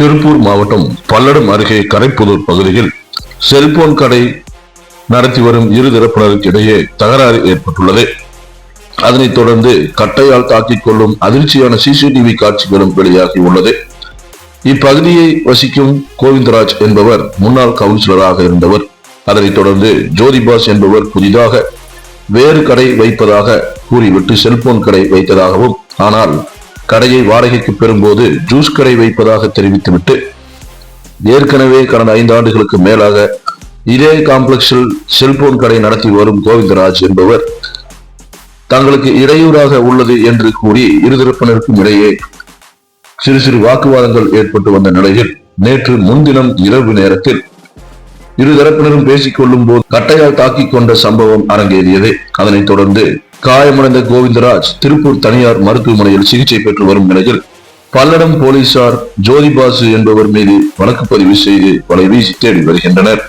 திருப்பூர் மாவட்டம் பல்லடம் அருகே கரைப்புதூர் பகுதியில் செல்போன் கடை நடத்தி வரும் இரு தரப்பினருக்கு இடையே தகராறு ஏற்பட்டுள்ளது. அதனைத் தொடர்ந்து கட்டையால் தாக்கிக் கொள்ளும் அதிர்ச்சியான சிசிடிவி காட்சிகளும் வெளியாகி உள்ளது. இப்பகுதியை வசிக்கும் கோவிந்தராஜ் என்பவர் முன்னாள் கவுன்சிலராக இருந்தவர். அதனைத் தொடர்ந்து ஜோதிபாஸ் என்பவர் புதிதாக வேறு கடை வைப்பதாக கூறிவிட்டு செல்போன் கடை வைத்ததாகவும் ஆனால் கடையை வாடகைக்கு பெறும்போது ஜூஸ் கடை வைப்பதாக தெரிவித்துவிட்டு ஏற்கனவே கடந்த ஐந்து ஆண்டுகளுக்கு மேலாக இதே காம்ப்ளெக்ஸில் செல்போன் கடை நடத்தி வரும் கோவிந்தராஜ் என்பவர் தங்களுக்கு இடையூறாக உள்ளது என்று கூறி இருதரப்பினருக்கும் இடையே சிறு சிறு வாக்குவாதங்கள் ஏற்பட்டு வந்த நிலையில் நேற்று முன்தினம் இரவு நேரத்தில் இருதரப்பினரும் பேசிக் கொள்ளும் போது கட்டையால் தாக்கிக் கொண்ட சம்பவம் அரங்கேறியது. அதனைத் தொடர்ந்து காயமடைந்த கோவிந்தராஜ் திருப்பூர் தனியார் மருத்துவமனையில் சிகிச்சை பெற்று வரும் நிலையில் பல்லடம் போலீசார் ஜோதிபாசு என்பவர் மீது வழக்கு பதிவு செய்து வலைவீசி தேடி வருகின்றனர்.